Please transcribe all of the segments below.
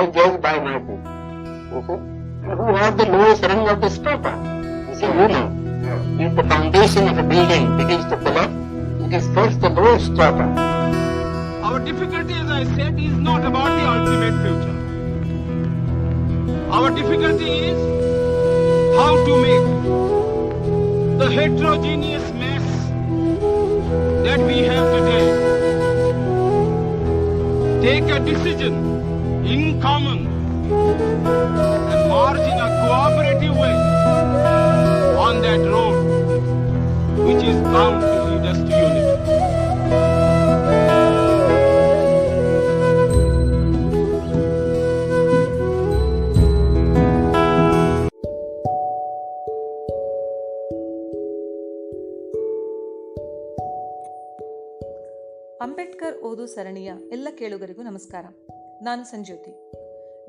I judge by my book. Who has the lowest rung of the strata? Is a human. If the foundation of a building begins to collapse, it is first the lowest strata. Our difficulty, as I said, is not about the ultimate future. Our difficulty is how to make the heterogeneous mess that we have today take a decision in common and march in a cooperative way on that road which is bound to lead us to unity. Ambedkar ಓದು ಸರಣಿಯ ಎಲ್ಲ ಕೇಳುಗರಿಗೂ ನಮಸ್ಕಾರ ನಾನು ಸಂಜ್ಯೋತಿ.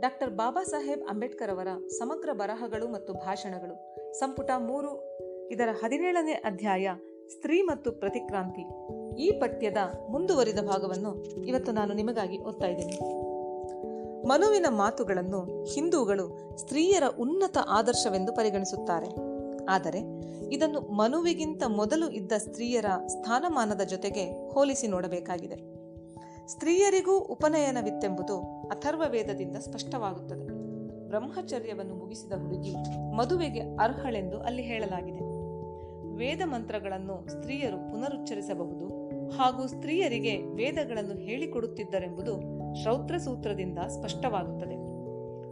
Doctor Baba Saheb Ambedkar ಅವರ ಸಮಗ್ರ ಬರಹಗಳು ಮತ್ತು ಭಾಷಣಗಳು. ಸಂಪುಟ ಮೂರು, ಇದರ ಹದಿನೇಳನೇ ಅಧ್ಯಾಯ, ಸ್ತ್ರೀ ಮತ್ತು ಪ್ರತಿಕ್ರಾಂತಿ. ಈ ಪಠ್ಯದ ಮುಂದುವರಿದ ಭಾಗವನ್ನು ಇವತ್ತು ನಾನು ನಿಮಗಾಗಿ ಓದ್ತಾ ಇದ್ದೇನೆ. ಮನುವಿನ ಮಾತುಗಳನ್ನು ಹಿಂದೂಗಳು ಸ್ತ್ರೀಯರ ಉನ್ನತ ಆದರ್ಶವೆಂದು ಪರಿಗಣಿಸುತ್ತಾರೆ. ಆದರೆ ಇದನ್ನು ಮನುವಿಗಿಂತ ಮೊದಲು ಇದ್ದ ಸ್ತ್ರೀಯರ ಸ್ಥಾನಮಾನದ ಜೊತೆಗೆ ಹೋಲಿಸಿ ನೋಡಬೇಕಾಗಿದೆ. ಸ್ತ್ರೀಯರಿಗೂ ಉಪನಯನವಿತ್ತೆಂಬುದು ಅಥರ್ವ ವೇದದಿಂದ ಸ್ಪಷ್ಟವಾಗುತ್ತದೆ. ಬ್ರಹ್ಮಚರ್ಯವನ್ನು ಮುಗಿಸಿದ ಹುಡುಗಿ ಮದುವೆಗೆ ಅರ್ಹಳೆಂದು ಅಲ್ಲಿ ಹೇಳಲಾಗಿದೆ. ವೇದ ಮಂತ್ರಗಳನ್ನು ಸ್ತ್ರೀಯರು ಪುನರುಚ್ಚರಿಸಬಹುದು ಹಾಗೂ ಸ್ತ್ರೀಯರಿಗೆ ವೇದಗಳನ್ನು ಹೇಳಿಕೊಡುತ್ತಿದ್ದರೆಂಬುದು ಶ್ರೌತ್ರ ಸೂತ್ರದಿಂದ ಸ್ಪಷ್ಟವಾಗುತ್ತದೆ.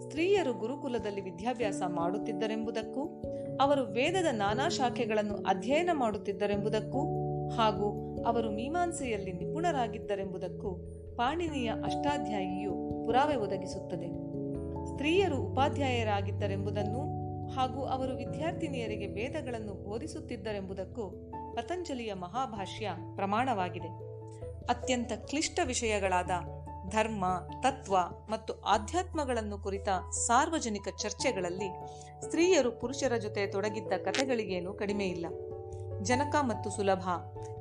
ಸ್ತ್ರೀಯರು ಗುರುಕುಲದಲ್ಲಿ ವಿದ್ಯಾಭ್ಯಾಸ ಮಾಡುತ್ತಿದ್ದರೆಂಬುದಕ್ಕೂ, ಅವರು ವೇದದ ನಾನಾ ಶಾಖೆಗಳನ್ನು ಅಧ್ಯಯನ ಮಾಡುತ್ತಿದ್ದರೆಂಬುದಕ್ಕೂ ಹಾಗೂ ಅವರು ಮೀಮಾಂಸೆಯಲ್ಲಿ ನಿಪುಣರಾಗಿದ್ದರೆಂಬುದಕ್ಕೂ ಪಾಣಿನಿಯ ಅಷ್ಟಾಧ್ಯಾಯಿಯು ಪುರಾವೆ ಒದಗಿಸುತ್ತದೆ. ಸ್ತ್ರೀಯರು ಉಪಾಧ್ಯಾಯರಾಗಿದ್ದರೆಂಬುದನ್ನು ಹಾಗೂ ಅವರು ವಿದ್ಯಾರ್ಥಿನಿಯರಿಗೆ ವೇದಗಳನ್ನು ಬೋಧಿಸುತ್ತಿದ್ದರೆಂಬುದಕ್ಕೂ ಪತಂಜಲಿಯ ಮಹಾಭಾಷ್ಯ ಪ್ರಮಾಣವಾಗಿದೆ. ಅತ್ಯಂತ ಕ್ಲಿಷ್ಟ ವಿಷಯಗಳಾದ ಧರ್ಮ, ತತ್ವ ಮತ್ತು ಆಧ್ಯಾತ್ಮಗಳನ್ನು ಕುರಿತ ಸಾರ್ವಜನಿಕ ಚರ್ಚೆಗಳಲ್ಲಿ ಸ್ತ್ರೀಯರು ಪುರುಷರ ಜೊತೆ ತೊಡಗಿದ್ದ ಕಥೆಗಳಿಗೇನೂ ಕಡಿಮೆಯಿಲ್ಲ. ಜನಕ ಮತ್ತು ಸುಲಭ,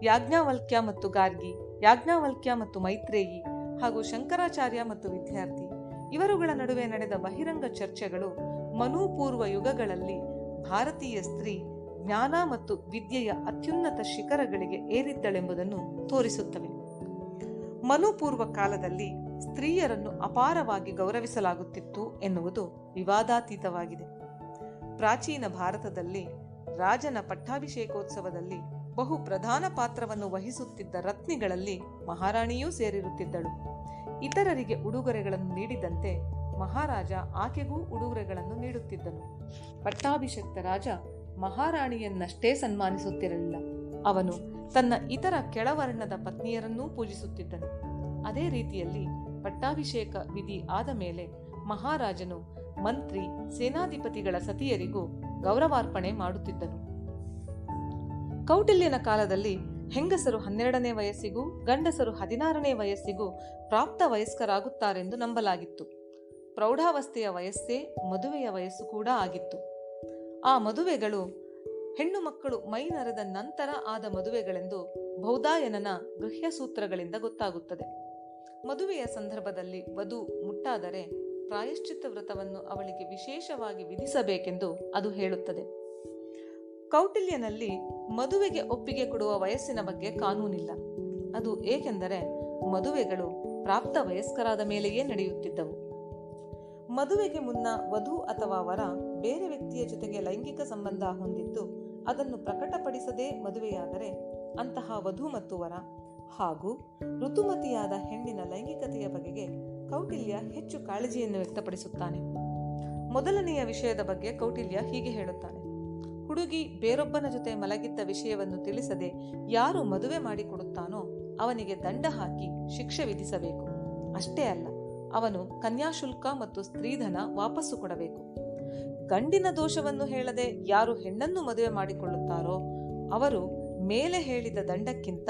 ಯಾಜ್ಞಾವಲ್ಕ್ಯ ಮತ್ತು ಗಾರ್ಗಿ, ಯಾಜ್ಞಾವಲ್ಕ್ಯ ಮತ್ತು ಮೈತ್ರೇಯಿ ಹಾಗೂ ಶಂಕರಾಚಾರ್ಯ ಮತ್ತು ವಿದ್ಯಾರ್ಥಿ. ಇವರುಗಳ ನಡುವೆ ನಡೆದ ಬಹಿರಂಗ ಚರ್ಚೆಗಳು ಮನುಪೂರ್ವ ಯುಗಗಳಲ್ಲಿ ಭಾರತೀಯ ಸ್ತ್ರೀ ಜ್ಞಾನ ಮತ್ತು ವಿದ್ಯೆಯ ಅತ್ಯುನ್ನತ ಶಿಖರಗಳಿಗೆ ಏರಿದ್ದಳೆಂಬುದನ್ನು ತೋರಿಸುತ್ತವೆ. ಮನುಪೂರ್ವ ಕಾಲದಲ್ಲಿ ಸ್ತ್ರೀಯರನ್ನು ಅಪಾರವಾಗಿ ಗೌರವಿಸಲಾಗುತ್ತಿತ್ತು ಎನ್ನುವುದು ವಿವಾದಾತೀತವಾಗಿದೆ. ಪ್ರಾಚೀನ ಭಾರತದಲ್ಲಿ ರಾಜನ ಪಟ್ಟಾಭಿಷೇಕೋತ್ಸವದಲ್ಲಿ ಬಹು ಪ್ರಧಾನ ಪಾತ್ರವನ್ನು ವಹಿಸುತ್ತಿದ್ದ ರತ್ನಿಗಳಲ್ಲಿ ಮಹಾರಾಣಿಯೂ ಸೇರಿರುತ್ತಿದ್ದಳು. ಇತರರಿಗೆ ಉಡುಗೊರೆಗಳನ್ನು ನೀಡಿದಂತೆ ಮಹಾರಾಜ ಆಕೆಗೂ ಉಡುಗೊರೆಗಳನ್ನು ನೀಡುತ್ತಿದ್ದನು. ಪಟ್ಟಾಭಿಷಕ್ತ ರಾಜ ಮಹಾರಾಣಿಯನ್ನಷ್ಟೇ ಸನ್ಮಾನಿಸುತ್ತಿರಲಿಲ್ಲ. ಅವನು ತನ್ನ ಇತರ ಕೆಳವರ್ಣದ ಪತ್ನಿಯರನ್ನೂ ಪೂಜಿಸುತ್ತಿದ್ದನು. ಅದೇ ರೀತಿಯಲ್ಲಿ ಪಟ್ಟಾಭಿಷೇಕ ವಿಧಿ ಆದ ಮೇಲೆ ಮಹಾರಾಜನು ಮಂತ್ರಿ, ಸೇನಾಧಿಪತಿಗಳ ಸತಿಯರಿಗೂ ಗೌರವಾರ್ಪಣೆ ಮಾಡುತ್ತಿದ್ದನು. ಕೌಟಿಲ್ಯನ ಕಾಲದಲ್ಲಿ ಹೆಂಗಸರು ಹನ್ನೆರಡನೇ ವಯಸ್ಸಿಗೂ ಗಂಡಸರು ಹದಿನಾರನೇ ವಯಸ್ಸಿಗೂ ಪ್ರಾಪ್ತ ವಯಸ್ಕರಾಗುತ್ತಾರೆಂದು ನಂಬಲಾಗಿತ್ತು. ಪ್ರೌಢಾವಸ್ಥೆಯ ವಯಸ್ಸೇ ಮದುವೆಯ ವಯಸ್ಸು ಕೂಡ ಆಗಿತ್ತು. ಆ ಮದುವೆಗಳು ಹೆಣ್ಣು ಮಕ್ಕಳು ಮೈ ನರೆದ ನಂತರ ಆದ ಮದುವೆಗಳೆಂದು ಬೌದಾಯನನ ಗೃಹ್ಯ ಸೂತ್ರಗಳಿಂದ ಗೊತ್ತಾಗುತ್ತದೆ. ಮದುವೆಯ ಸಂದರ್ಭದಲ್ಲಿ ವಧು ಮುಟ್ಟಾದರೆ ಪ್ರಾಯಶ್ಚಿತ್ತ ವ್ರತವನ್ನು ಅವಳಿಗೆ ವಿಶೇಷವಾಗಿ ವಿಧಿಸಬೇಕೆಂದು ಅದು ಹೇಳುತ್ತದೆ. ಕೌಟಿಲ್ಯನಲ್ಲಿ ಮದುವೆಗೆ ಒಪ್ಪಿಗೆ ಕೊಡುವ ವಯಸ್ಸಿನ ಬಗ್ಗೆ ಕಾನೂನಿಲ್ಲ. ಅದು ಏಕೆಂದರೆ ಮದುವೆಗಳು ಪ್ರಾಪ್ತ ವಯಸ್ಕರಾದ ಮೇಲೆಯೇ ನಡೆಯುತ್ತಿದ್ದವು. ಮದುವೆಗೆ ಮುನ್ನ ವಧು ಅಥವಾ ವರ ಬೇರೆ ವ್ಯಕ್ತಿಯ ಜೊತೆಗೆ ಲೈಂಗಿಕ ಸಂಬಂಧ ಹೊಂದಿದ್ದು ಅದನ್ನು ಪ್ರಕಟಪಡಿಸದೆ ಮದುವೆಯಾದರೆ ಅಂತಹ ವಧು ಮತ್ತು ವರ ಹಾಗೂ ಋತುಮತಿಯಾದ ಹೆಣ್ಣಿನ ಲೈಂಗಿಕತೆಯ ಬಗೆಗೆ ಕೌಟಿಲ್ಯ ಹೆಚ್ಚು ಕಾಳಜಿಯನ್ನು ವ್ಯಕ್ತಪಡಿಸುತ್ತಾನೆ. ಮೊದಲನೆಯ ವಿಷಯದ ಬಗ್ಗೆ ಕೌಟಿಲ್ಯ ಹೀಗೆ ಹೇಳುತ್ತಾನೆ. ಹುಡುಗಿ ಬೇರೊಬ್ಬನ ಜೊತೆ ಮಲಗಿದ್ದ ವಿಷಯವನ್ನು ತಿಳಿಸದೆ ಯಾರು ಮದುವೆ ಮಾಡಿಕೊಡುತ್ತಾನೋ ಅವನಿಗೆ ದಂಡ ಹಾಕಿ ಶಿಕ್ಷೆ ವಿಧಿಸಬೇಕು. ಅಷ್ಟೇ ಅಲ್ಲ, ಅವನು ಕನ್ಯಾಶುಲ್ಕ ಮತ್ತು ಸ್ತ್ರೀಧನ ವಾಪಸ್ಸು ಕೊಡಬೇಕು. ಗಂಡಿನ ದೋಷವನ್ನು ಹೇಳದೆ ಯಾರು ಹೆಣ್ಣನ್ನು ಮದುವೆ ಮಾಡಿಕೊಳ್ಳುತ್ತಾರೋ ಅವರು ಮೇಲೆ ಹೇಳಿದ ದಂಡಕ್ಕಿಂತ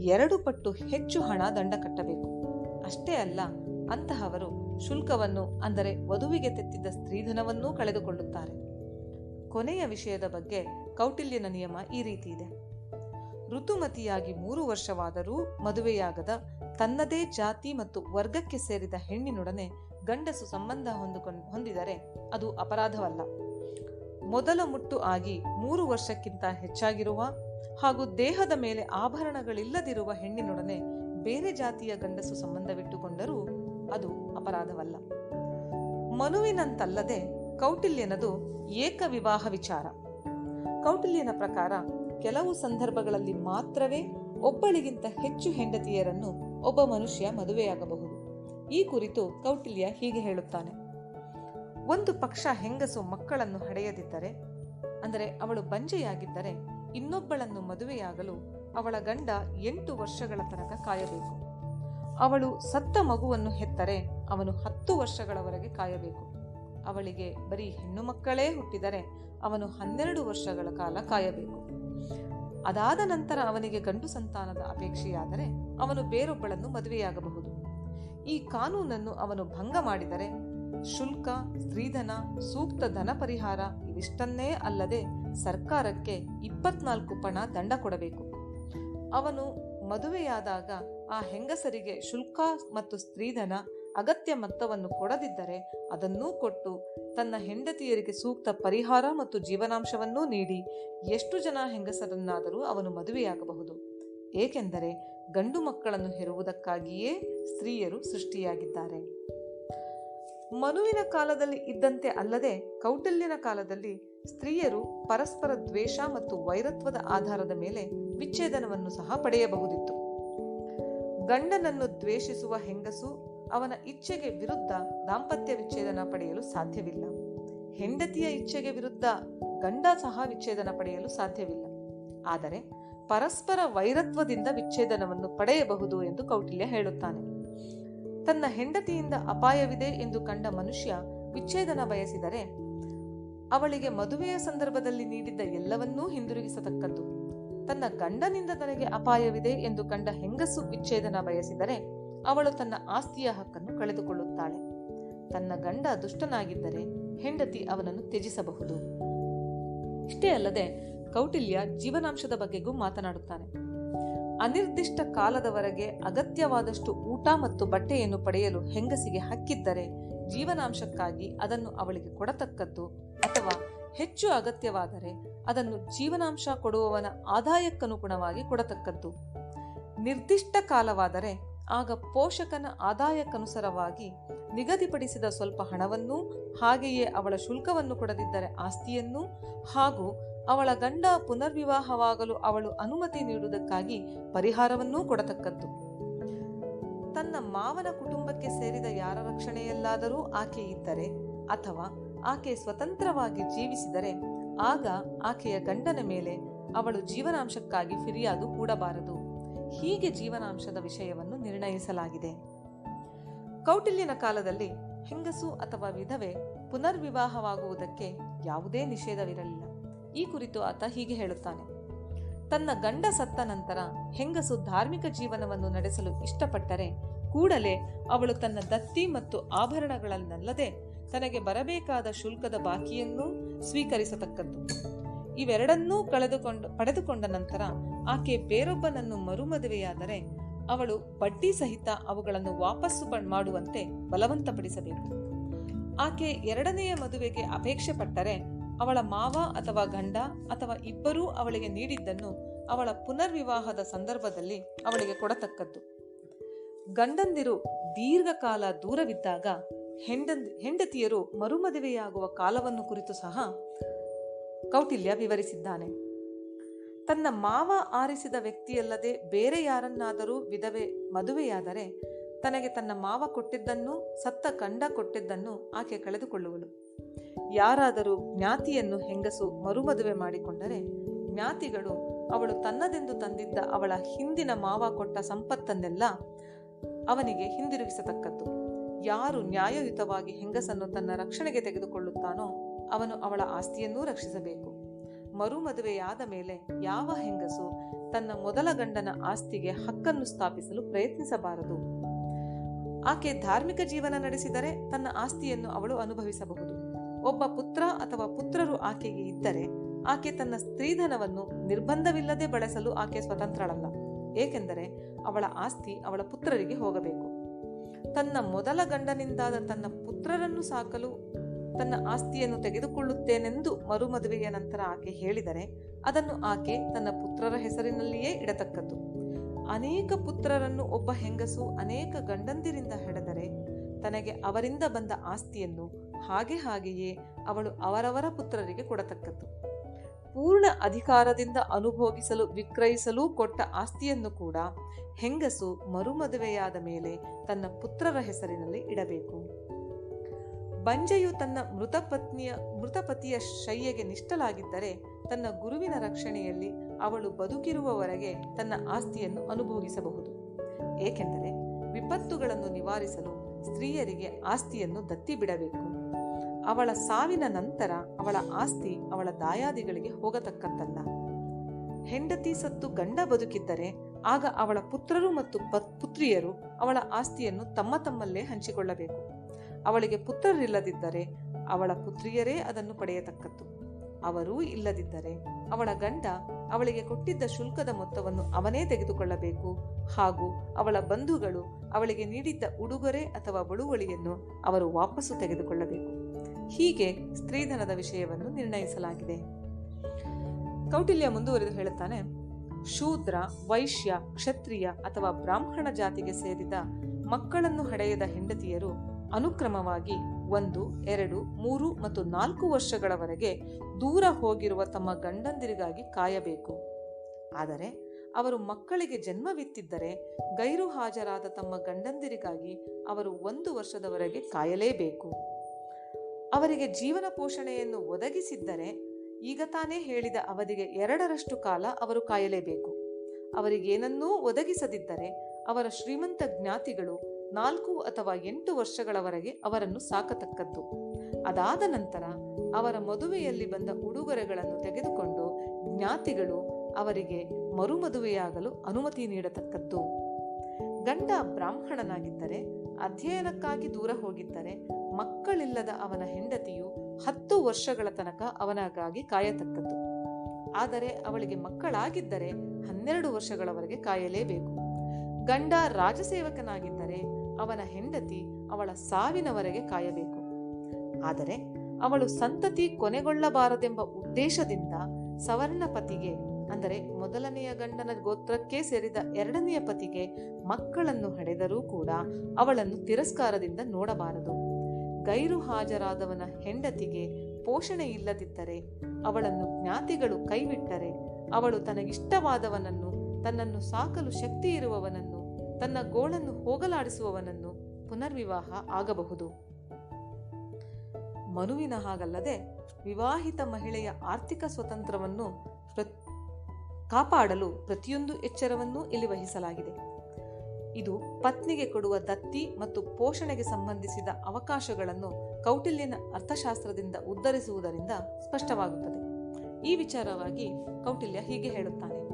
ಎರಡು ಪಟ್ಟು ಹೆಚ್ಚು ಹಣ ದಂಡ ಕಟ್ಟಬೇಕು. ಅಷ್ಟೇ ಅಲ್ಲ ಅಂತಹವರು ಶುಲ್ಕವನ್ನು, ಅಂದರೆ ವಧುವಿಗೆ ತೆತ್ತಿದ್ದ ಸ್ತ್ರೀಧನವನ್ನೂ ಕಳೆದುಕೊಳ್ಳುತ್ತಾರೆ. ಕೊನೆಯ ವಿಷಯದ ಬಗ್ಗೆ ಕೌಟಿಲ್ಯನ ನಿಯಮ ಈ ರೀತಿ ಇದೆ. ಋತುಮತಿಯಾಗಿ ಮೂರು ವರ್ಷವಾದರೂ ಮದುವೆಯಾಗದ ತನ್ನದೇ ಜಾತಿ ಮತ್ತು ವರ್ಗಕ್ಕೆ ಸೇರಿದ ಹೆಣ್ಣಿನೊಡನೆ ಗಂಡಸು ಸಂಬಂಧ ಹೊಂದಿದರೆ ಅದು ಅಪರಾಧವಲ್ಲ. ಮೊದಲ ಮುಟ್ಟು ಆಗಿ ಮೂರು ವರ್ಷಕ್ಕಿಂತ ಹೆಚ್ಚಾಗಿರುವ ಹಾಗೂ ದೇಹದ ಮೇಲೆ ಆಭರಣಗಳಿಲ್ಲದಿರುವ ಹೆಣ್ಣಿನೊಡನೆ ಬೇರೆ ಜಾತಿಯ ಗಂಡಸು ಸಂಬಂಧವಿಟ್ಟುಕೊಂಡರೂ ಅದು ಅಪರಾಧವಲ್ಲ. ಮನುವಿನಂತಲ್ಲದೆ ಕೌಟಿಲ್ಯನದು ಏಕ ವಿವಾಹ ವಿಚಾರ. ಕೌಟಿಲ್ಯನ ಪ್ರಕಾರ ಕೆಲವು ಸಂದರ್ಭಗಳಲ್ಲಿ ಮಾತ್ರವೇ ಒಬ್ಬಳಿಗಿಂತ ಹೆಚ್ಚು ಹೆಂಡತಿಯರನ್ನು ಒಬ್ಬ ಮನುಷ್ಯ ಮದುವೆಯಾಗಬಹುದು. ಈ ಕುರಿತು ಕೌಟಿಲ್ಯ ಹೀಗೆ ಹೇಳುತ್ತಾನೆ. ಒಂದು ಪಕ್ಷ ಹೆಂಗಸು ಮಕ್ಕಳನ್ನು ಹಡೆಯದಿದ್ದರೆ, ಅಂದರೆ ಅವಳು ಬಂಜೆಯಾಗಿದ್ದರೆ, ಇನ್ನೊಬ್ಬಳನ್ನು ಮದುವೆಯಾಗಲು ಅವಳ ಗಂಡ ಎಂಟು ವರ್ಷಗಳ ತನಕ ಕಾಯಬೇಕು. ಅವಳು ಸತ್ತ ಮಗುವನ್ನು ಹೆತ್ತರೆ ಅವನು ಹತ್ತು ವರ್ಷಗಳವರೆಗೆ ಕಾಯಬೇಕು. ಅವಳಿಗೆ ಬರೀ ಹೆಣ್ಣು ಮಕ್ಕಳೇ ಹುಟ್ಟಿದರೆ ಅವನು ಹನ್ನೆರಡು ವರ್ಷಗಳ ಕಾಲ ಕಾಯಬೇಕು. ಅದಾದ ನಂತರ ಅವನಿಗೆ ಗಂಡು ಸಂತಾನದ ಅಪೇಕ್ಷೆಯಾದರೆ ಅವನು ಬೇರೊಬ್ಬಳನ್ನು ಮದುವೆಯಾಗಬಹುದು. ಈ ಕಾನೂನನ್ನು ಅವನು ಭಂಗ ಮಾಡಿದರೆ ಶುಲ್ಕ, ಸ್ತ್ರೀಧನ, ಸೂಕ್ತ ಧನ ಪರಿಹಾರ ಇವಿಷ್ಟನ್ನೇ ಅಲ್ಲದೆ ಸರ್ಕಾರಕ್ಕೆ ಇಪ್ಪತ್ನಾಲ್ಕು ಪಣ ದಂಡ ಕೊಡಬೇಕು. ಅವನು ಮದುವೆಯಾದಾಗ ಆ ಹೆಂಗಸರಿಗೆ ಶುಲ್ಕ ಮತ್ತು ಸ್ತ್ರೀಧನ ಅಗತ್ಯ ಮೊತ್ತವನ್ನು ಕೊಡದಿದ್ದರೆ ಅದನ್ನೂ ಕೊಟ್ಟು ತನ್ನ ಹೆಂಡತಿಯರಿಗೆ ಸೂಕ್ತ ಪರಿಹಾರ ಮತ್ತು ಜೀವನಾಂಶವನ್ನೂ ನೀಡಿ ಎಷ್ಟು ಜನ ಹೆಂಗಸರನ್ನಾದರೂ ಅವನು ಮದುವೆಯಾಗಬಹುದು. ಏಕೆಂದರೆ ಗಂಡು ಮಕ್ಕಳನ್ನು ಹೆರುವುದಕ್ಕಾಗಿಯೇ ಸ್ತ್ರೀಯರು ಸೃಷ್ಟಿಯಾಗಿದ್ದಾರೆ. ಮನುವಿನ ಕಾಲದಲ್ಲಿ ಇದ್ದಂತೆ ಅಲ್ಲದೆ ಕೌಟಲ್ಯನ ಕಾಲದಲ್ಲಿ ಸ್ತ್ರೀಯರು ಪರಸ್ಪರ ದ್ವೇಷ ಮತ್ತು ವೈರತ್ವದ ಆಧಾರದ ಮೇಲೆ ವಿಚ್ಛೇದನವನ್ನು ಸಹ ಪಡೆಯಬಹುದಿತ್ತು. ಗಂಡನನ್ನು ದ್ವೇಷಿಸುವ ಹೆಂಗಸು ಅವನ ಇಚ್ಛೆಗೆ ವಿರುದ್ಧ ದಾಂಪತ್ಯ ವಿಚ್ಛೇದನ ಪಡೆಯಲು ಸಾಧ್ಯವಿಲ್ಲ. ಹೆಂಡತಿಯ ಇಚ್ಛೆಗೆ ವಿರುದ್ಧ ಗಂಡ ಸಹ ವಿಚ್ಛೇದನ ಪಡೆಯಲು ಸಾಧ್ಯವಿಲ್ಲ. ಆದರೆ ಪರಸ್ಪರ ವೈರತ್ವದಿಂದ ವಿಚ್ಛೇದನವನ್ನು ಪಡೆಯಬಹುದು ಎಂದು ಕೌಟಿಲ್ಯ ಹೇಳುತ್ತಾನೆ. ತನ್ನ ಹೆಂಡತಿಯಿಂದ ಅಪಾಯವಿದೆ ಎಂದು ಕಂಡ ಮನುಷ್ಯ ವಿಚ್ಛೇದನ ಬಯಸಿದರೆ ಅವಳಿಗೆ ಮದುವೆಯ ಸಂದರ್ಭದಲ್ಲಿ ನೀಡಿದ್ದ ಎಲ್ಲವನ್ನೂ ಹಿಂದಿರುಗಿಸತಕ್ಕದ್ದು. ತನ್ನ ಗಂಡನಿಂದ ತನಗೆ ಅಪಾಯವಿದೆ ಎಂದು ಕಂಡ ಹೆಂಗಸು ವಿಚ್ಛೇದನ ಬಯಸಿದರೆ ಅವಳು ತನ್ನ ಆಸ್ತಿಯ ಹಕ್ಕನ್ನು ಕಳೆದುಕೊಳ್ಳುತ್ತಾಳೆ. ತನ್ನ ಗಂಡ ದುಷ್ಟನಾಗಿದ್ದರೆ ಹೆಂಡತಿ ಅವನನ್ನು ತ್ಯಜಿಸಬಹುದು. ಇಷ್ಟೇ ಅಲ್ಲದೆ ಕೌಟಿಲ್ಯ ಜೀವನಾಂಶದ ಬಗ್ಗೆಗೂ ಮಾತನಾಡುತ್ತಾನೆ. ಅನಿರ್ದಿಷ್ಟ ಕಾಲದವರೆಗೆ ಅಗತ್ಯವಾದಷ್ಟು ಊಟ ಮತ್ತು ಬಟ್ಟೆಯನ್ನು ಪಡೆಯಲು ಹೆಂಗಸಿಗೆ ಹಕ್ಕಿದ್ದರೆ ಜೀವನಾಂಶಕ್ಕಾಗಿ ಅದನ್ನು ಅವಳಿಗೆ ಕೊಡತಕ್ಕದ್ದು ಅಥವಾ ಹೆಚ್ಚು ಅಗತ್ಯವಾದರೆ ಅದನ್ನು ಜೀವನಾಂಶ ಕೊಡುವವನ ಆದಾಯಕ್ಕನುಗುಣವಾಗಿ ಕೊಡತಕ್ಕದ್ದು. ನಿರ್ದಿಷ್ಟ ಕಾಲವಾದರೆ ಆಗ ಪೋಷಕನ ಆದಾಯಕ್ಕನುಸಾರವಾಗಿ ನಿಗದಿಪಡಿಸಿದ ಸ್ವಲ್ಪ ಹಣವನ್ನೂ, ಹಾಗೆಯೇ ಅವಳ ಶುಲ್ಕವನ್ನು ಕೊಡದಿದ್ದರೆ ಆಸ್ತಿಯನ್ನೂ, ಹಾಗೂ ಅವಳ ಗಂಡ ಪುನರ್ವಿವಾಹವಾಗಲು ಅವಳು ಅನುಮತಿ ನೀಡುವುದಕ್ಕಾಗಿ ಪರಿಹಾರವನ್ನೂ ಕೊಡತಕ್ಕದ್ದು. ತನ್ನ ಮಾವನ ಕುಟುಂಬಕ್ಕೆ ಸೇರಿದ ಯಾರ ರಕ್ಷಣೆಯಲ್ಲಾದರೂ ಆಕೆ ಇದ್ದರೆ ಅಥವಾ ಆಕೆ ಸ್ವತಂತ್ರವಾಗಿ ಜೀವಿಸಿದರೆ, ಆಗ ಆಕೆಯ ಗಂಡನ ಮೇಲೆ ಅವಳು ಜೀವನಾಂಶಕ್ಕಾಗಿ ಫಿರ್ಯಾದು ಕೂಡಬಾರದು ಹೀಗೆ ಜೀವನಾಂಶದ ವಿಷಯವನ್ನು ನಿರ್ಣಯಿಸಲಾಗಿದೆ. ಕೌಟಿಲ್ಯನ ಕಾಲದಲ್ಲಿ ಹೆಂಗಸು ಅಥವಾ ವಿಧವೆ ಪುನರ್ವಿವಾಹವಾಗುವುದಕ್ಕೆ ಯಾವುದೇ ನಿಷೇಧವಿರಲಿಲ್ಲ. ಈ ಕುರಿತು ಆತ ಹೀಗೆ ಹೇಳುತ್ತಾನೆ. ತನ್ನ ಗಂಡ ಸತ್ತ ನಂತರ ಹೆಂಗಸು ಧಾರ್ಮಿಕ ಜೀವನವನ್ನು ನಡೆಸಲು ಇಷ್ಟಪಟ್ಟರೆ, ಕೂಡಲೇ ಅವಳು ತನ್ನ ದತ್ತಿ ಮತ್ತು ಆಭರಣಗಳನ್ನಲ್ಲದೆ ತನಗೆ ಬರಬೇಕಾದ ಶುಲ್ಕದ ಬಾಕಿಯನ್ನೂ ಸ್ವೀಕರಿಸತಕ್ಕದ್ದು. ಇವೆರಡನ್ನೂ ಕಳೆದುಕೊಂಡು, ಪಡೆದುಕೊಂಡ ನಂತರ ಆಕೆ ಬೇರೊಬ್ಬನನ್ನು ಮರುಮದುವೆಯಾದರೆ ಅವಳು ಬಡ್ಡಿ ಸಹಿತ ಅವುಗಳನ್ನು ವಾಪಸ್ಸು ಮಾಡುವಂತೆ ಬಲವಂತಪಡಿಸಬೇಕು. ಆಕೆ ಎರಡನೆಯ ಮದುವೆಗೆ ಅಪೇಕ್ಷೆ ಪಟ್ಟರೆ ಅವಳ ಮಾವ ಅಥವಾ ಗಂಡ ಅಥವಾ ಇಬ್ಬರೂ ಅವಳಿಗೆ ನೀಡಿದ್ದನ್ನು ಅವಳ ಪುನರ್ವಿವಾಹದ ಸಂದರ್ಭದಲ್ಲಿ ಅವಳಿಗೆ ಕೊಡತಕ್ಕದ್ದು. ಗಂಡಂದಿರು ದೀರ್ಘಕಾಲ ದೂರವಿದ್ದಾಗ ಹೆಂಡನ್ ಹೆಂಡತಿಯರು ಮರುಮದುವೆಯಾಗುವ ಕಾಲವನ್ನು ಕುರಿತು ಸಹ ಕೌಟಿಲ್ಯ ವಿವರಿಸಿದ್ದಾನೆ. ತನ್ನ ಮಾವ ಆರಿಸಿದ ವ್ಯಕ್ತಿಯಲ್ಲದೆ ಬೇರೆ ಯಾರನ್ನಾದರೂ ವಿಧವೆ ಮದುವೆಯಾದರೆ ತನಗೆ ತನ್ನ ಮಾವ ಕೊಟ್ಟಿದ್ದನ್ನು, ಸತ್ತ ಕಂಡ ಕೊಟ್ಟಿದ್ದನ್ನು ಆಕೆ ಕಳೆದುಕೊಳ್ಳುವಳು. ಯಾರಾದರೂ ಜ್ಞಾತಿಯನ್ನು ಹೆಂಗಸು ಮರುಮದುವೆ ಮಾಡಿಕೊಂಡರೆ ಜ್ಞಾತಿಗಳು ಅವಳು ತನ್ನದೆಂದು ತಂದಿದ್ದ ಅವಳ ಹಿಂದಿನ ಮಾವ ಕೊಟ್ಟ ಸಂಪತ್ತನ್ನೆಲ್ಲ ಅವನಿಗೆ ಹಿಂದಿರುಗಿಸತಕ್ಕದ್ದು. ಯಾರು ನ್ಯಾಯಯುತವಾಗಿ ಹೆಂಗಸನ್ನು ತನ್ನ ರಕ್ಷಣೆಗೆ ತೆಗೆದುಕೊಳ್ಳುತ್ತಾನೋ ಅವನು ಅವಳ ಆಸ್ತಿಯನ್ನೂ ರಕ್ಷಿಸಬೇಕು. ಮರುಮದುವೆಯಾದ ಮೇಲೆ ಯಾವ ಹೆಂಗಸು ತನ್ನ ಮೊದಲ ಗಂಡನ ಆಸ್ತಿಗೆ ಹಕ್ಕನ್ನು ಸ್ಥಾಪಿಸಲು ಪ್ರಯತ್ನಿಸಬಾರದು? ಆಕೆ ಧಾರ್ಮಿಕ ಜೀವನ ನಡೆಸಿದರೆ ತನ್ನ ಆಸ್ತಿಯನ್ನು ಅವಳು ಅನುಭವಿಸಬಹುದು. ಒಬ್ಬ ಪುತ್ರ ಅಥವಾ ಪುತ್ರರು ಆಕೆಗೆ ಇದ್ದರೆ ಆಕೆ ತನ್ನ ಸ್ತ್ರೀಧನವನ್ನು ನಿರ್ಬಂಧವಿಲ್ಲದೆ ಬಳಸಲು ಆಕೆ ಸ್ವತಂತ್ರಳಲ್ಲ. ಏಕೆಂದರೆ ಅವಳ ಆಸ್ತಿ ಅವಳ ಪುತ್ರರಿಗೆ ಹೋಗಬೇಕು. ತನ್ನ ಮೊದಲ ಗಂಡನಿಂದಾದ ತನ್ನ ಪುತ್ರರನ್ನು ಸಾಕಲು ತನ್ನ ಆಸ್ತಿಯನ್ನು ತೆಗೆದುಕೊಳ್ಳುತ್ತೇನೆಂದು ಮರುಮದುವೆಯ ನಂತರ ಆಕೆ ಹೇಳಿದರೆ, ಅದನ್ನು ಆಕೆ ತನ್ನ ಪುತ್ರರ ಹೆಸರಿನಲ್ಲಿಯೇ ಇಡತಕ್ಕದ್ದು. ಅನೇಕ ಪುತ್ರರನ್ನು ಒಬ್ಬ ಹೆಂಗಸು ಅನೇಕ ಗಂಡಂದಿರಿಂದ ಹೆಡೆದರೆ, ತನಗೆ ಅವರಿಂದ ಬಂದ ಆಸ್ತಿಯನ್ನು ಹಾಗೆ ಹಾಗೆಯೇ ಅವಳು ಅವರವರ ಪುತ್ರರಿಗೆ ಕೊಡತಕ್ಕದ್ದು. ಪೂರ್ಣ ಅಧಿಕಾರದಿಂದ ಅನುಭೋಗಿಸಲು, ವಿಕ್ರಯಿಸಲು ಕೊಟ್ಟ ಆಸ್ತಿಯನ್ನು ಕೂಡ ಹೆಂಗಸು ಮರುಮದುವೆಯಾದ ಮೇಲೆ ತನ್ನ ಪುತ್ರರ ಹೆಸರಿನಲ್ಲಿ ಇಡಬೇಕು. ಬಂಜೆಯು ತನ್ನ ಮೃತಪತ್ನಿಯ ಮೃತಪತಿಯ ಶಯ್ಯೆಗೆ ನಿಷ್ಠಲಾಗಿದ್ದರೆ ತನ್ನ ಗುರುವಿನ ರಕ್ಷಣೆಯಲ್ಲಿ ಅವಳು ಬದುಕಿರುವವರೆಗೆ ತನ್ನ ಆಸ್ತಿಯನ್ನು ಅನುಭೋಗಿಸಬಹುದು. ಏಕೆಂದರೆ ವಿಪತ್ತುಗಳನ್ನು ನಿವಾರಿಸಲು ಸ್ತ್ರೀಯರಿಗೆ ಆಸ್ತಿಯನ್ನು ದತ್ತಿ ಬಿಡಬೇಕು ಅವಳ ಸಾವಿನ ನಂತರ ಅವಳ ಆಸ್ತಿ ಅವಳ ದಾಯಾದಿಗಳಿಗೆ ಹೋಗತಕ್ಕದ್ದಲ್ಲ ಹೆಂಡತಿ ಸತ್ತು ಗಂಡ ಬದುಕಿದ್ದರೆ ಆಗ ಅವಳ ಪುತ್ರರು ಮತ್ತು ಪುತ್ರಿಯರು ಅವಳ ಆಸ್ತಿಯನ್ನು ತಮ್ಮ ತಮ್ಮಲ್ಲೇ ಹಂಚಿಕೊಳ್ಳಬೇಕು. ಅವಳಿಗೆ ಪುತ್ರರಿಲ್ಲದಿದ್ದರೆ ಅವಳ ಪುತ್ರಿಯರೇ ಅದನ್ನು ಪಡೆಯತಕ್ಕದ್ದು. ಅವರೂ ಇಲ್ಲದಿದ್ದರೆ ಅವಳ ಗಂಡ ಅವಳಿಗೆ ಕೊಟ್ಟಿದ್ದ ಶುಲ್ಕದ ಮೊತ್ತವನ್ನು ಅವನೇ ತೆಗೆದುಕೊಳ್ಳಬೇಕು ಹಾಗೂ ಅವಳ ಬಂಧುಗಳು ಅವಳಿಗೆ ನೀಡಿದ್ದ ಉಡುಗೊರೆ ಅಥವಾ ಬಳುವಳಿಯನ್ನು ಅವರು ವಾಪಸ್ಸು ತೆಗೆದುಕೊಳ್ಳಬೇಕು. ಹೀಗೆ ಸ್ತ್ರೀಧನದ ವಿಷಯವನ್ನು ನಿರ್ಣಯಿಸಲಾಗಿದೆ. ಕೌಟಿಲ್ಯ ಮುಂದುವರೆದು ಹೇಳುತ್ತಾನೆ, ಶೂದ್ರ, ವೈಶ್ಯ, ಕ್ಷತ್ರಿಯ ಅಥವಾ ಬ್ರಾಹ್ಮಣ ಜಾತಿಗೆ ಸೇರಿದ ಮಕ್ಕಳನ್ನು ಹಡೆಯದ ಹೆಂಡತಿಯರು ಅನುಕ್ರಮವಾಗಿ ಒಂದು, ಎರಡು, ಮೂರು ಮತ್ತು ನಾಲ್ಕು ವರ್ಷಗಳವರೆಗೆ ದೂರ ಹೋಗಿರುವ ತಮ್ಮ ಗಂಡಂದಿರಿಗಾಗಿ ಕಾಯಬೇಕು. ಆದರೆ ಅವರು ಮಕ್ಕಳಿಗೆ ಜನ್ಮವಿತ್ತಿದ್ದರೆ ಗೈರು ಹಾಜರಾದ ತಮ್ಮ ಗಂಡಂದಿರಿಗಾಗಿ ಅವರು ಒಂದು ವರ್ಷದವರೆಗೆ ಕಾಯಲೇಬೇಕು. ಅವರಿಗೆ ಜೀವನ ಪೋಷಣೆಯನ್ನು ಒದಗಿಸಿದ್ದರೆ ಈಗ ತಾನೇ ಹೇಳಿದ ಅವಧಿಗೆ ಎರಡರಷ್ಟು ಕಾಲ ಅವರು ಕಾಯಲೇಬೇಕು. ಅವರಿಗೇನನ್ನೂ ಒದಗಿಸದಿದ್ದರೆ ಅವರ ಶ್ರೀಮಂತ ಜ್ಞಾತಿಗಳು ನಾಲ್ಕು ಅಥವಾ ಎಂಟು ವರ್ಷಗಳವರೆಗೆ ಅವರನ್ನು ಸಾಕತಕ್ಕದ್ದು. ಅದಾದ ನಂತರ ಅವರ ಮದುವೆಯಲ್ಲಿ ಬಂದ ಉಡುಗೊರೆಗಳನ್ನು ತೆಗೆದುಕೊಂಡು ಜ್ಞಾತಿಗಳು ಅವರಿಗೆ ಮರುಮದುವೆಯಾಗಲು ಅನುಮತಿ ನೀಡತಕ್ಕದ್ದು. ಗಂಡ ಬ್ರಾಹ್ಮಣನಾಗಿದ್ದರೆ ಅಧ್ಯಯನಕ್ಕಾಗಿ ದೂರ ಹೋಗಿದ್ದರೆ ಮಕ್ಕಳಿಲ್ಲದ ಅವನ ಹೆಂಡತಿಯು ಹತ್ತು ವರ್ಷಗಳ ತನಕ ಅವನಗಾಗಿ ಕಾಯತಕ್ಕದ್ದು. ಆದರೆ ಅವಳಿಗೆ ಮಕ್ಕಳಾಗಿದ್ದರೆ ಹನ್ನೆರಡು ವರ್ಷಗಳವರೆಗೆ ಕಾಯಲೇಬೇಕು. ಗಂಡ ರಾಜಸೇವಕನಾಗಿದ್ದರೆ ಅವನ ಹೆಂಡತಿ ಅವಳ ಸಾವಿನವರೆಗೆ ಕಾಯಬೇಕು. ಆದರೆ ಅವಳು ಸಂತತಿ ಕೊನೆಗೊಳ್ಳಬಾರದೆಂಬ ಉದ್ದೇಶದಿಂದ ಸವರ್ಣ ಪತಿಗೆ ಅಂದರೆ ಮೊದಲನೆಯ ಗಂಡನ ಗೋತ್ರಕ್ಕೆ ಸೇರಿದ ಎರಡನೆಯ ಪತಿಗೆ ಮಕ್ಕಳನ್ನು ಹಡೆದರೂ ಕೂಡ ಅವಳನ್ನು ತಿರಸ್ಕಾರದಿಂದ ನೋಡಬಾರದು. ಗೈರು ಹಾಜರಾದವನ ಹೆಂಡತಿಗೆ ಪೋಷಣೆ ಇಲ್ಲದಿದ್ದರೆ ಅವಳನ್ನು ಜ್ಞಾತಿಗಳು ಕೈಬಿಟ್ಟರೆ ಅವಳು ತನಗಿಷ್ಟವಾದವನನ್ನು, ತನ್ನನ್ನು ಸಾಕಲು ಶಕ್ತಿ ಇರುವವನನ್ನು, ತನ್ನ ಗೋಳನ್ನು ಹೋಗಲಾಡಿಸುವವನನ್ನು ಪುನರ್ವಿವಾಹ ಆಗಬಹುದು. ಮನುವಿನ ಹಾಗಲ್ಲದೆ ವಿವಾಹಿತ ಮಹಿಳೆಯ ಆರ್ಥಿಕ ಸ್ವತಂತ್ರವನ್ನು ಕಾಪಾಡಲು ಪ್ರತಿಯೊಂದು ಎಚ್ಚರವನ್ನೂ ಇಲ್ಲಿ ವಹಿಸಲಾಗಿದೆ. ಇದು ಪತ್ನಿಗೆ ಕೊಡುವ ದತ್ತಿ ಮತ್ತು ಪೋಷಣೆಗೆ ಸಂಬಂಧಿಸಿದ ಅವಕಾಶಗಳನ್ನು ಕೌಟಿಲ್ಯನ ಅರ್ಥಶಾಸ್ತ್ರದಿಂದ ಉದ್ಧರಿಸುವುದರಿಂದ ಸ್ಪಷ್ಟವಾಗುತ್ತದೆ. ಈ ವಿಚಾರವಾಗಿ ಕೌಟಿಲ್ಯ ಹೀಗೆ ಹೇಳುತ್ತಾನೆ.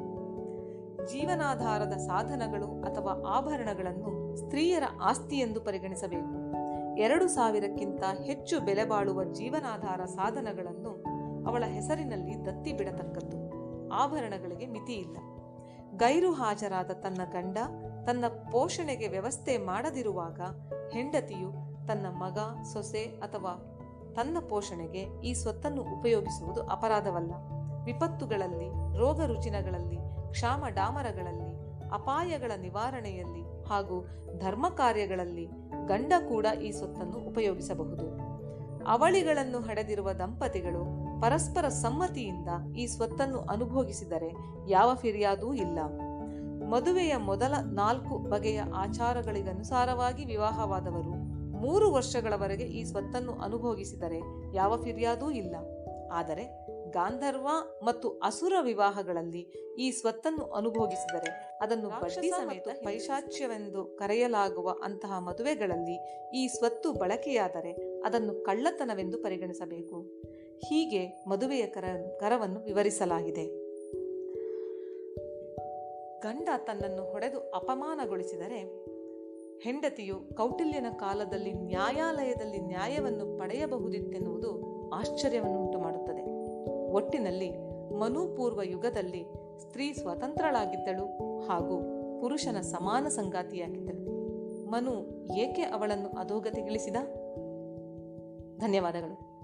ಜೀವನಾಧಾರದ ಸಾಧನಗಳು ಅಥವಾ ಆಭರಣಗಳನ್ನು ಸ್ತ್ರೀಯರ ಆಸ್ತಿ ಎಂದು ಪರಿಗಣಿಸಬೇಕು. ಎರಡು ಸಾವಿರಕ್ಕಿಂತ ಹೆಚ್ಚು ಬೆಲೆ ಬಾಳುವ ಜೀವನಾಧಾರ ಸಾಧನಗಳನ್ನು ಅವಳ ಹೆಸರಿನಲ್ಲಿ ದತ್ತಿ ಬಿಡತಕ್ಕದ್ದು. ಆಭರಣಗಳಿಗೆ ಮಿತಿಯಿಲ್ಲ. ಗೈರು ಹಾಜರಾದ ತನ್ನ ಗಂಡ ತನ್ನ ಪೋಷಣೆಗೆ ವ್ಯವಸ್ಥೆ ಮಾಡದಿರುವಾಗ ಹೆಂಡತಿಯು ತನ್ನ ಮಗ, ಸೊಸೆ ಅಥವಾ ತನ್ನ ಪೋಷಣೆಗೆ ಈ ಸ್ವತ್ತನ್ನು ಉಪಯೋಗಿಸುವುದು ಅಪರಾಧವಲ್ಲ. ವಿಪತ್ತುಗಳಲ್ಲಿ, ರೋಗ ರುಜಿನಗಳಲ್ಲಿ, ಕ್ಷಾಮ ಡಾಮರಗಳಲ್ಲಿ, ಅಪಾಯಗಳ ನಿವಾರಣೆಯಲ್ಲಿ ಹಾಗೂ ಧರ್ಮ ಕಾರ್ಯಗಳಲ್ಲಿ ಗಂಡ ಕೂಡ ಈ ಸ್ವತ್ತನ್ನು ಉಪಯೋಗಿಸಬಹುದು. ಅವಳಿಗಳನ್ನು ಹಡೆದಿರುವ ದಂಪತಿಗಳು ಪರಸ್ಪರ ಸಮ್ಮತಿಯಿಂದ ಈ ಸ್ವತ್ತನ್ನು ಅನುಭೋಗಿಸಿದರೆ ಯಾವ ಫಿರ್ಯಾದೂ ಇಲ್ಲ. ಮದುವೆಯ ಮೊದಲ ನಾಲ್ಕು ಬಗೆಯ ಆಚಾರಗಳಿಗನುಸಾರವಾಗಿ ವಿವಾಹವಾದವರು ಮೂರು ವರ್ಷಗಳವರೆಗೆ ಈ ಸ್ವತ್ತನ್ನು ಅನುಭೋಗಿಸಿದರೆ ಯಾವ ಫಿರ್ಯಾದೂ ಇಲ್ಲ. ಆದರೆ ಗಾಂಧರ್ವ ಮತ್ತು ಅಸುರ ವಿವಾಹಗಳಲ್ಲಿ ಈ ಸ್ವತ್ತನ್ನು ಅನುಭೋಗಿಸಿದರೆ ಅದನ್ನು ಬಡ್ಡಿ ಸಮೇತ ಪೈಶಾಚ್ಯವೆಂದು ಕರೆಯಲಾಗುವ ಅಂತಹ ಮದುವೆಗಳಲ್ಲಿ ಈ ಸ್ವತ್ತು ಬಳಕೆಯಾದರೆ ಅದನ್ನು ಕಳ್ಳತನವೆಂದು ಪರಿಗಣಿಸಬೇಕು. ಹೀಗೆ ಮದುವೆಯ ಕರ ಕರವನ್ನು ವಿವರಿಸಲಾಗಿದೆ. ಗಂಡ ತನ್ನನ್ನು ಹೊಡೆದು ಅಪಮಾನಗೊಳಿಸಿದರೆ ಹೆಂಡತಿಯು ಕೌಟಿಲ್ಯನ ಕಾಲದಲ್ಲಿ ನ್ಯಾಯಾಲಯದಲ್ಲಿ ನ್ಯಾಯವನ್ನು ಪಡೆಯಬಹುದಿತ್ತೆನ್ನುವುದು ಆಶ್ಚರ್ಯವನ್ನುಂಟು ಮಾಡುತ್ತದೆ. ಒಟ್ಟಿನಲ್ಲಿ ಮನುಪೂರ್ವ ಯುಗದಲ್ಲಿ ಸ್ತ್ರೀ ಸ್ವತಂತ್ರಳಾಗಿದ್ದಳು ಹಾಗೂ ಪುರುಷನ ಸಮಾನ ಸಂಗಾತಿಯಾಗಿದ್ದಳು. ಮನು ಏಕೆ ಅವಳನ್ನು ಅಧೋಗತಿಗಿಳಿಸಿದ? ಧನ್ಯವಾದಗಳು.